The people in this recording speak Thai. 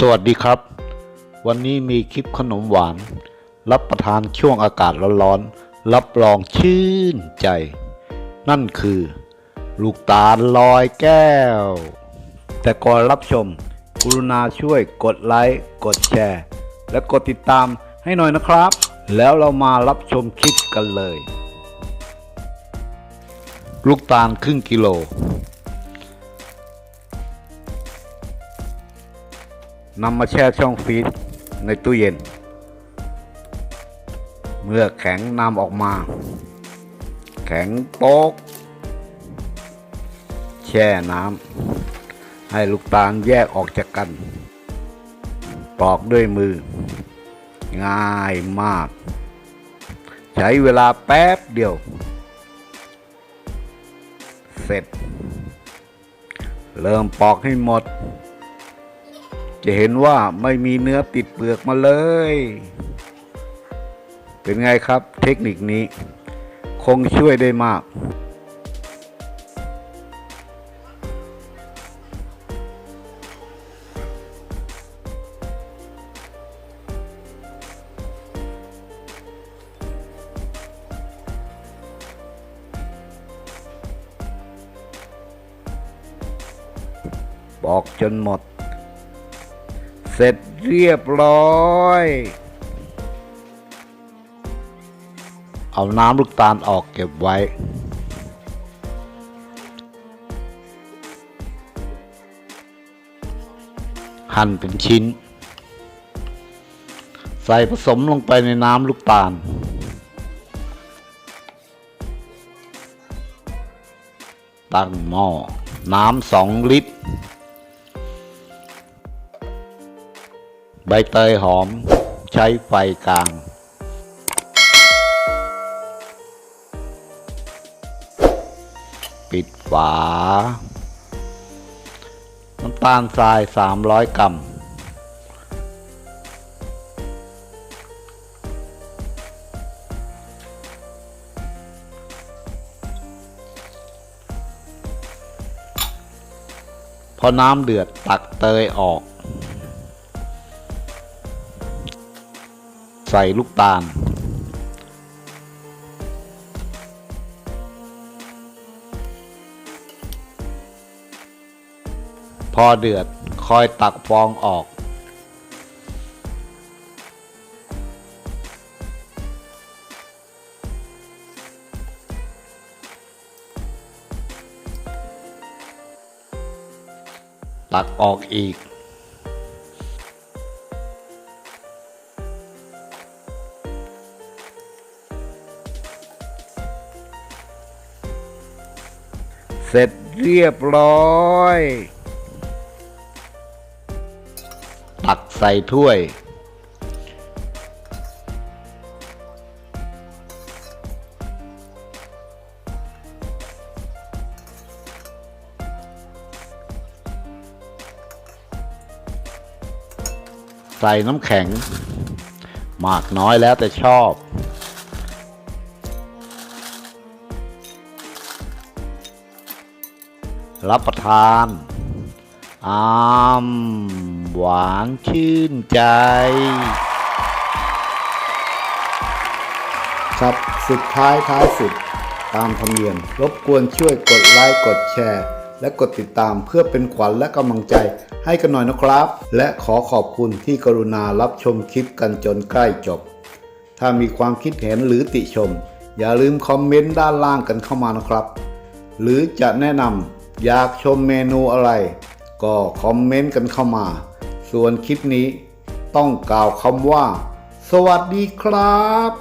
สวัสดีครับ วันนี้มีคลิปขนมหวาน รับประทานช่วงอากาศร้อนๆรับรองชื่นใจ นั่นคือ ลูกตาลลอยแก้ว แต่ก่อนรับชม กรุณาช่วยกดไลค์กดแชร์ และกดติดตามให้หน่อยนะครับ แล้วเรามารับชมคลิปกันเลย ลูกตาลครึ่งกิโล นำมาแช่ช่องฟรีซในตู้เย็น เมื่อแข็งนำออกมา แข็งโป๊ก แช่น้ำให้ลูกตาลแยกออกจากกัน ปอกด้วยมือ ง่ายมาก ใช้เวลาแป๊บเดียว เสร็จ เริ่มปอกให้หมด จะเห็นว่าไม่มีเนื้อติดเปลือกมาเลย เป็นไงครับเทคนิคนี้ คงช่วยได้มากบอกจนหมด เสร็จเรียบร้อย เอาน้ำลูกตาลออกเก็บไว้ หั่นเป็นชิ้น ใส่ผสมลงไปในน้ำลูกตาลตั้งหม้อ น้ำสองลิตร ใบเตยหอมใช้ไฟกลาง ปิดฝา น้ำตาลทราย 300 กรัม พอน้ำเดือดตักเตยออก ส่ลูกตาล พอเดือดคอยตักฟองออก ตักออกอีก เสร็จเรียบร้อย ตักใส่ถ้วย ใส่น้ำแข็ง มากน้อยแล้วแต่ชอบ รับประทานอามหวานชื่นใจ ครับสุดท้ายท้ายสุดตามธรรมเนียมรบกวนช่วยกดไลค์กดแชร์ และกดติดตามเพื่อเป็นขวัญและกำลังใจให้กันหน่อยนะครับ และขอขอบคุณที่กรุณารับชมคลิปกันจนใกล้จบ ถ้ามีความคิดเห็นหรือติชม อย่าลืมคอมเมนต์ด้านล่างกันเข้ามานะครับ หรือจะแนะนำ อยากชมเมนูอะไร ก็คอมเมนต์กันเข้ามา ส่วนคลิปนี้ต้องกล่าวคำว่า สวัสดีครับ